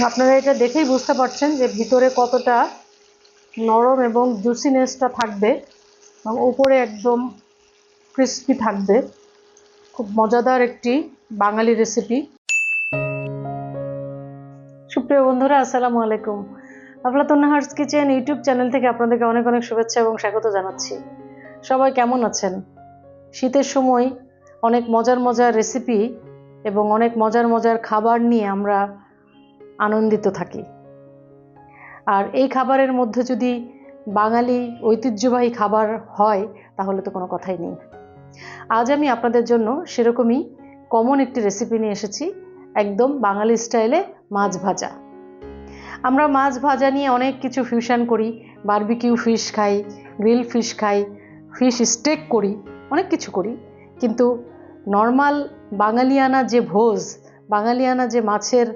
আপনারা এটা দেখেই বুঝতে পারছেন যে ভিতরে কতটা নরম এবং জুসিনেসটা থাকবে এবং উপরে একদম ক্রিস্পি থাকবে। খুব মজাদার একটি বাঙালি রেসিপি। সুপ্রিয় বন্ধুরা, আসসালামু আলাইকুম। Aflatun Nahar's kitchen YouTube channel থেকে আপনাদেরকে অনেক অনেক শুভেচ্ছা এবং স্বাগত জানাচ্ছি। সবাই কেমন আছেন? শীতের সময় অনেক মজার মজার রেসিপি এবং অনেক মজার মজার খাবার নিয়ে আমরা আনন্দিত থাকি। আর এই খাবারের মধ্যে যদি বাঙালি ঐতিহ্যবাহী খাবার হয়, তাহলে তো কোনো কথাই নেই। আজ আমি আপনাদের জন্য সেরকমই কমন একটি রেসিপি নিয়ে এসেছি, একদম বাঙালি স্টাইলে মাছ ভাজা। আমরা মাছ ভাজা নিয়ে অনেক কিছু ফিউশন করি বারবিকিউ ফিশ খাই গ্রিল ফিশ খাই ফিশ স্টেক করি, অনেক কিছু করি। কিন্তু নর্মাল বাঙালিয়ানা যে ভোজ, বাঙালিয়ানা যে মাছের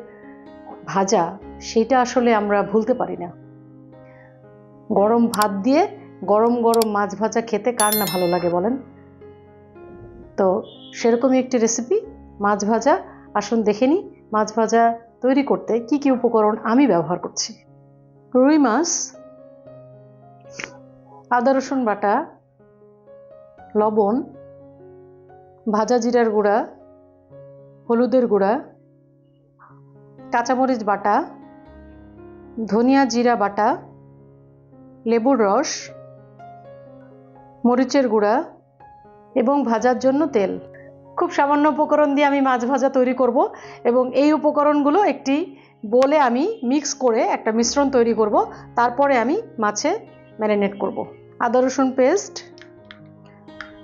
ভাজা, সেটা আসলে আমরা ভুলতে পারি না। গরম ভাত দিয়ে গরম গরম মাছ ভাজা খেতে কার না ভালো লাগে বলেন? তো সেরকমই একটি রেসিপি মাছ ভাজা। আসুন দেখে নিই, মাছ ভাজা তৈরি করতে কি কি উপকরণ আমি ব্যবহার করছি। রুই মাছ, আদা, রসুন বাটা, লবণ, ভাজা জিরার গুঁড়া, হলুদের গুঁড়া কাঁচামরিচ বাটা, ধনিয়া জিরা বাটা, লেবুর রস, মরিচের গুঁড়া এবং ভাজার জন্য তেল। খুব সামান্য উপকরণ দিয়ে আমি মাছ ভাজা তৈরি করব এবং এই উপকরণগুলো একটি বলে আমি মিক্স করে একটা মিশ্রণ তৈরি করব। তারপরে আমি মাছে ম্যারিনেট করব। আদা, রসুন পেস্ট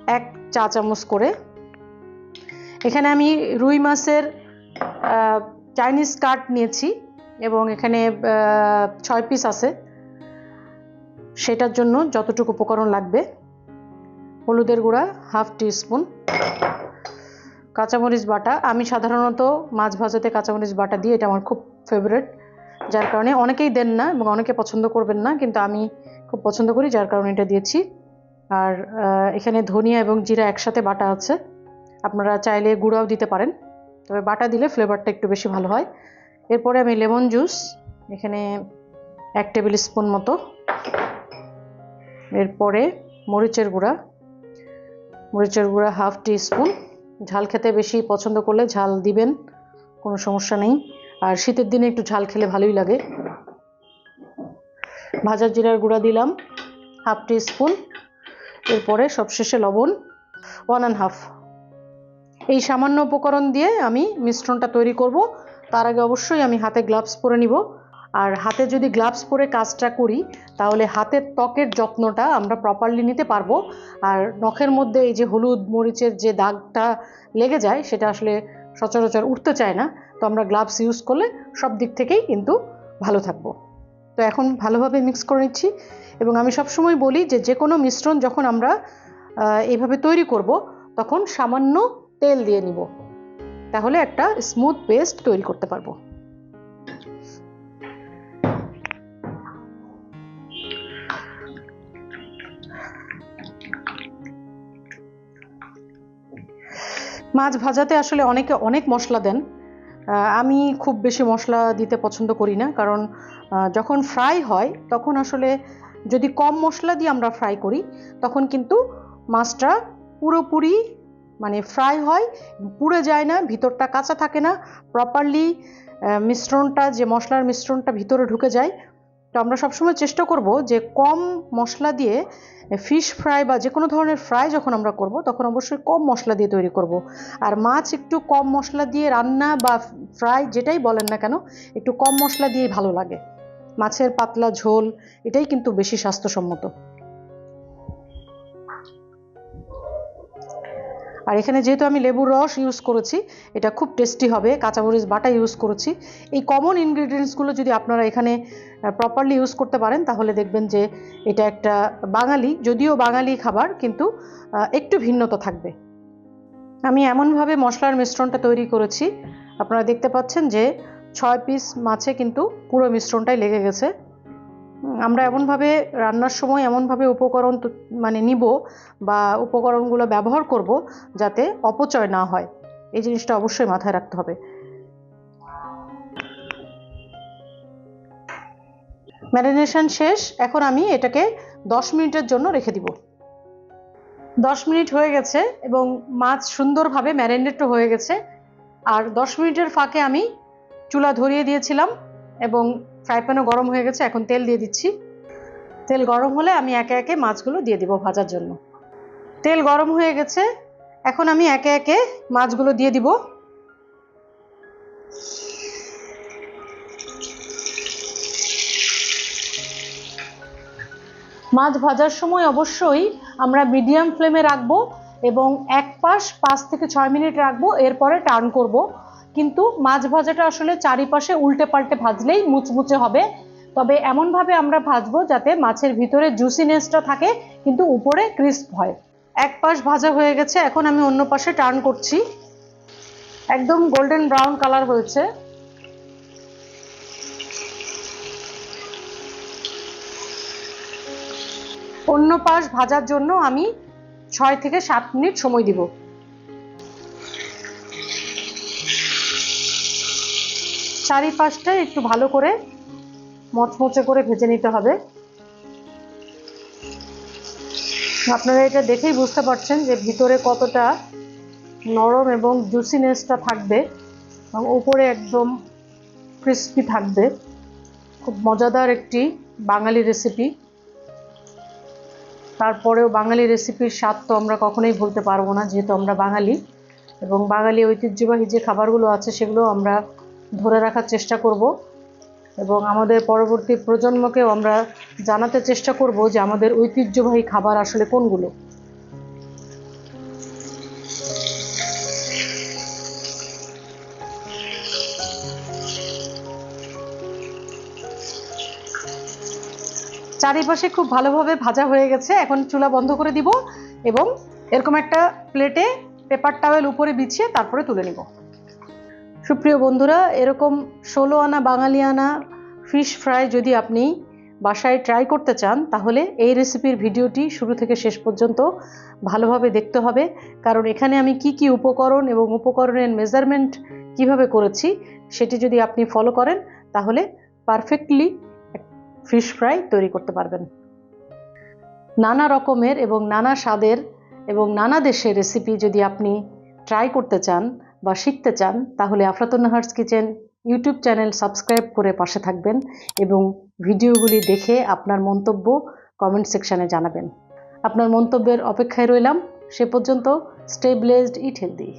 এক চা চামচ করে। এখানে আমি রুই মাছের চাইনিজ কাট নিয়েছি এবং এখানে ছয় পিস আছে। সেটার জন্য যতটুকু উপকরণ লাগবে, হলুদের গুঁড়া হাফ টিস্পুন কাঁচামরিচ বাটা। আমি সাধারণত মাছ ভাজাতে কাঁচামরিচ বাটা দিই, এটা আমার খুব ফেভারেট যার কারণে অনেকেই দেন না এবং অনেকে পছন্দ করবেন না, কিন্তু আমি খুব পছন্দ করি, যার কারণে এটা দিয়েছি। আর এখানে ধনিয়া এবং জিরা একসাথে বাটা আছে। আপনারা চাইলে গুঁড়াও দিতে পারেন। তবে বাটা দিলে ফ্লেভারটা একটু বেশি ভালো হয়। এরপরে আমি লেমন জুস, এখানে এক টেবিল স্পুন মতো। এরপরে মরিচের গুঁড়া মরিচের গুঁড়া হাফ টি স্পুন। ঝাল খেতে বেশি পছন্দ করলে ঝাল দিবেন, কোনো সমস্যা নেই। আর শীতের দিনে একটু ঝাল খেলে ভালোই লাগে। ভাজা জিরার গুঁড়া দিলাম, হাফ টি স্পুন। এরপরে সবশেষে লবণ ওয়ান অ্যান্ড হাফ এই সামান্য উপকরণ দিয়ে আমি মিশ্রণটা তৈরি করব। তার আগে অবশ্যই আমি হাতে গ্লাভস পরে নিব। আর হাতে যদি গ্লাভস পরে কাজটা করি, তাহলে হাতের ত্বকের যত্নটা আমরা প্রপারলি নিতে পারব। আর নখের মধ্যে এই যে হলুদ মরিচের যে দাগটা লেগে যায়, সেটা আসলে সচরাচর উঠতে চায় না। তো আমরা গ্লাভস ইউজ করলে সব দিক থেকেই কিন্তু ভালো থাকব। তো এখন ভালোভাবে মিক্স করে নিচ্ছি। এবং আমি সবসময় বলি যে যে কোনো মিশ্রণ যখন আমরা এইভাবে তৈরি করব, তখন সামান্য তেল দিয়ে নিব। তাহলে একটা স্মুথ পেস্ট তৈরি করতে পারব। মাছ ভাজাতে আসলে অনেকে অনেক মশলা দেন। আমি খুব বেশি মশলা দিতে পছন্দ করি না, কারণ যখন ফ্রাই হয়, তখন আসলে যদি কম মশলা দিয়ে আমরা ফ্রাই করি, তখন কিন্তু মাছটা পুরোপুরি মানে ফ্রাই হয়, পুড়ে যায় না, ভিতরটা কাঁচা থাকে না। প্রপারলি মিশ্রণটা, যে মশলার মিশ্রণটা ভিতরে ঢুকে যায়, তো আমরা সবসময় চেষ্টা করব যে কম মশলা দিয়ে ফিশ ফ্রাই বা যে কোনো ধরনের ফ্রাই যখন আমরা করব, তখন অবশ্যই কম মশলা দিয়ে তৈরি করব। আর মাছ একটু কম মশলা দিয়ে রান্না বা ফ্রাই যেটাই বলেন না কেন, একটু কম মশলা দিয়েই ভালো লাগে। মাছের পাতলা ঝোল, এটাই কিন্তু বেশি স্বাস্থ্যসম্মত। আর এখানে যেহেতু আমি লেবুর রস ইউজ করেছি, এটা খুব টেস্টি হবে, কাঁচামরিচ বাটা ইউজ করেছি। এই কমন ইনগ্রিডিয়েন্টসগুলো যদি আপনারা এখানে প্রপারলি ইউজ করতে পারেন, তাহলে দেখবেন যে এটা একটা বাঙালি, যদিও বাঙালি খাবার, কিন্তু একটু ভিন্নতা থাকবে। আমি এমনভাবে মশলার মিশ্রণটা তৈরি করেছি। আপনারা দেখতে পাচ্ছেন যে ছয় পিস মাছে কিন্তু পুরো মিশ্রণটাই লেগে গেছে। আমরা এমনভাবে রান্নার সময় এমনভাবে উপকরণ মানে নিব বা উপকরণগুলো ব্যবহার করব যাতে অপচয় না হয়। এই জিনিসটা অবশ্যই মাথায় রাখতে হবে। ম্যারিনেশন শেষ। এখন আমি এটাকে দশ মিনিটের জন্য রেখে দিব। দশ মিনিট হয়ে গেছে এবং মাছ সুন্দরভাবে ম্যারিনেটও হয়ে গেছে। আর দশ মিনিটের ফাঁকে আমি চুলা ধরিয়ে দিয়েছিলাম এবং ফ্রাই প্যানও গরম হয়ে গেছে, এখন তেল দিয়ে দিচ্ছি। তেল গরম হলে আমি একে একে মাছগুলো দিয়ে দিব ভাজার জন্য। তেল গরম হয়ে গেছে, এখন আমি একে একে মাছগুলো দিয়ে দিব। মাছ ভাজার সময় অবশ্যই আমরা মিডিয়াম ফ্লেমে রাখব এবং এক পাশ পাঁচ থেকে ছয় মিনিট রাখব, এরপরে টার্ন করব। কিন্তু মাছ ভাজাটা আসলে চারিপাশে উল্টে পাল্টে ভাজলেই মুচমুচে হবে। তবে এমনভাবে আমরা ভাজবো যাতে মাছের ভিতরে জুসিনেসটা থাকে, কিন্তু উপরে ক্রিস্প হয়। এক পাশ ভাজা হয়ে গেছে, এখন আমি অন্য পাশে টার্ন করছি। একদম গোল্ডেন ব্রাউন কালার হয়েছে। অন্য পাশ ভাজার জন্য আমি ছয় থেকে সাত মিনিট সময় দিব। চারিপাশটা একটু ভালো করে মচমচে করে ভেজে নিতে হবে। আপনারা এটা দেখেই বুঝতে পারছেন যে ভিতরে কতটা নরম এবং জুসিনেসটা থাকবে এবং উপরে একদম ক্রিস্পি থাকবে। খুব মজাদার একটি বাঙালি রেসিপি। তারপরেও বাঙালি রেসিপির স্বাদ তো আমরা কখনোই ভুলতে পারব না, যেহেতু আমরা বাঙালি এবং বাঙালি ঐতিহ্যবাহী যে খাবারগুলো আছে সেগুলো আমরা ধরে রাখার চেষ্টা করব এবং আমাদের পরবর্তী প্রজন্মকেও আমরা জানাতে চেষ্টা করব যে আমাদের ঐতিহ্যবাহী খাবার আসলে কোনগুলো। চারিপাশে খুব ভালোভাবে ভাজা হয়ে গেছে। এখন চুলা বন্ধ করে দিব এবং এরকম একটা প্লেটে পেপার টাওয়েল উপরে বিছিয়ে তারপরে তুলে নিব। সুপ্রিয় বন্ধুরা, এরকম ষোলো আনা বাঙালি আনা ফিশ ফ্রাই যদি আপনি বাসায় ট্রাই করতে চান, তাহলে এই রেসিপির ভিডিওটি শুরু থেকে শেষ পর্যন্ত ভালোভাবে দেখতে হবে। কারণ এখানে আমি কি কি উপকরণ এবং উপকরণের মেজারমেন্ট কীভাবে করেছি, সেটি যদি আপনি ফলো করেন, তাহলে পারফেক্টলি ফিশ ফ্রাই তৈরি করতে পারবেন। নানা রকমের এবং নানা স্বাদের এবং নানা দেশের রেসিপি যদি আপনি ট্রাই করতে চান বা শিখতে চান, তাহলে Afratun hers kitchen YouTube channel subscribe করে পাশে থাকবেন এবং ভিডিওগুলি দেখে আপনার মন্তব্য কমেন্ট সেকশানে জানাবেন। আপনার মন্তব্যের অপেক্ষায় রইলাম, সে পর্যন্ত স্টে ব্লেসড, ইট হেলদি।